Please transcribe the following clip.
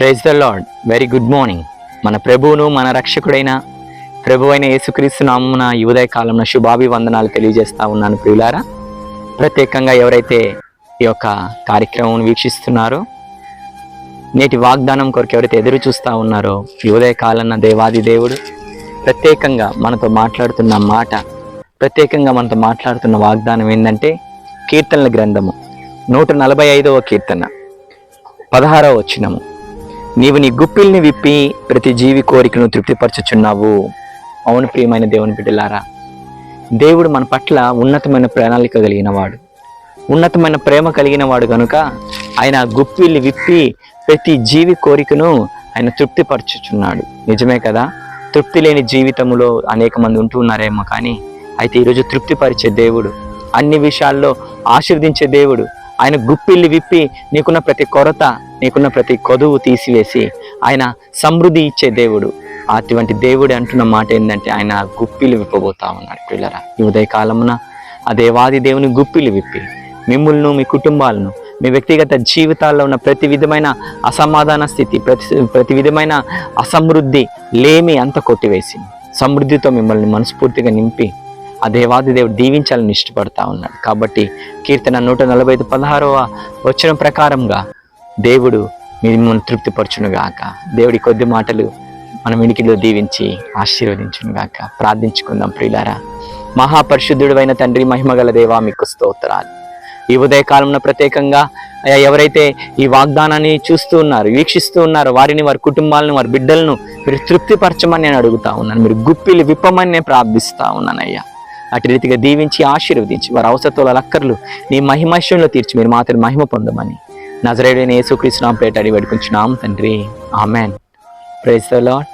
Praise the lord very good morning మన ప్రభువును మన రక్షకుడైన ప్రభు అయిన యేసుక్రీస్తు నామమున ఈ ఉదయ కాలంలో శుభాభివందనాలు తెలియజేస్తా ఉన్నాను ప్రియులారా. ప్రత్యేకంగా ఎవరైతే ఈ యొక్క కార్యక్రమం వీక్షిస్తున్నారో నేటి వాగ్దానం కొరకు ఎవరైతే ఎదురు చూస్తూ ఉన్నారో ఈ ఉదయ కాలన్న దేవాది దేవుడు ప్రత్యేకంగా మనతో మాట్లాడుతున్న మాట ప్రత్యేకంగా మనతో మాట్లాడుతున్న వాగ్దానం ఏంటంటే కీర్తనల గ్రంథము నూట నలభై ఐదవ కీర్తన పదహారవ వచ్చినము నీవు నీ గుప్పిల్ని విప్పి ప్రతి జీవి కోరికను తృప్తిపరచుచున్నావు. అవును ప్రియమైన దేవుని బిడ్డలారా దేవుడు మన పట్ల ఉన్నతమైన ప్రణాళిక కలిగిన వాడు ఉన్నతమైన ప్రేమ కలిగిన వాడు కనుక ఆయన గుప్పిల్ని విప్పి ప్రతి జీవి కోరికను ఆయన తృప్తిపరచుచున్నాడు. నిజమే కదా? తృప్తి లేని జీవితంలో అనేక మంది ఉంటూ ఉన్నారేమో కానీ అయితే ఈరోజు తృప్తిపరిచే దేవుడు అన్ని విషయాల్లో ఆశీర్వదించే దేవుడు ఆయన గుప్పిల్లి విప్పి నీకున్న ప్రతి కొరత నీకున్న ప్రతి కొదువు తీసివేసి ఆయన సమృద్ధి ఇచ్చే దేవుడు. అటువంటి దేవుడు అంటున్న మాట ఏంటంటే ఆయన గుప్పిలు విప్పబోతా ఉన్నాడు పిల్లరా ఈ ఉదయకాలమున ఆ దేవాది దేవుని గుప్పిలు విప్పి మిమ్మల్ని మీ కుటుంబాలను మీ వ్యక్తిగత జీవితాల్లో ఉన్న ప్రతి విధమైన అసమాధాన స్థితి ప్రతి ప్రతి విధమైన అసమృద్ధి లేమి అంత కొట్టివేసి సమృద్ధితో మిమ్మల్ని మనస్ఫూర్తిగా నింపి ఆ దేవాది దేవుడు దీవించాలని ఇష్టపడతా ఉన్నాడు. కాబట్టి కీర్తన నూట నలభై ఐదు పదహారవ వచ్చిన ప్రకారంగా దేవుడు మిమ్మల్ని తృప్తిపరచునుగాక. దేవుడి కొద్ది మాటలు మన వినికిలో దీవించి ఆశీర్వదించునుగాక. ప్రార్థించుకుందాం ప్రియులారా. మహాపరిశుద్ధుడైన తండ్రి మహిమగల దేవా మీకు స్తోత్రాలు. ఈ ఉదయకాలంలో ప్రత్యేకంగా అయ్యా ఎవరైతే ఈ వాగ్దానాన్ని చూస్తూ ఉన్నారు వీక్షిస్తూ ఉన్నారో వారిని వారి కుటుంబాలను వారి బిడ్డలను మీరు తృప్తిపరచమని నేను అడుగుతా ఉన్నాను. మీరు గుప్పిలు విప్పమని నేను ప్రార్థిస్తా ఉన్నాను అయ్యా అటు రీతిగా దీవించి ఆశీర్వదించి వారి అవసరతుల లక్కర్లు నీ మహిమైశ్యంలో తీర్చి మీరు మాత్రం మహిమ పొందమని. నజరేడైన యేసుకృష్ణ పేట అడిగి పెట్టుకుంటున్నాం తండ్రి. ఆమెన్. Praise the lord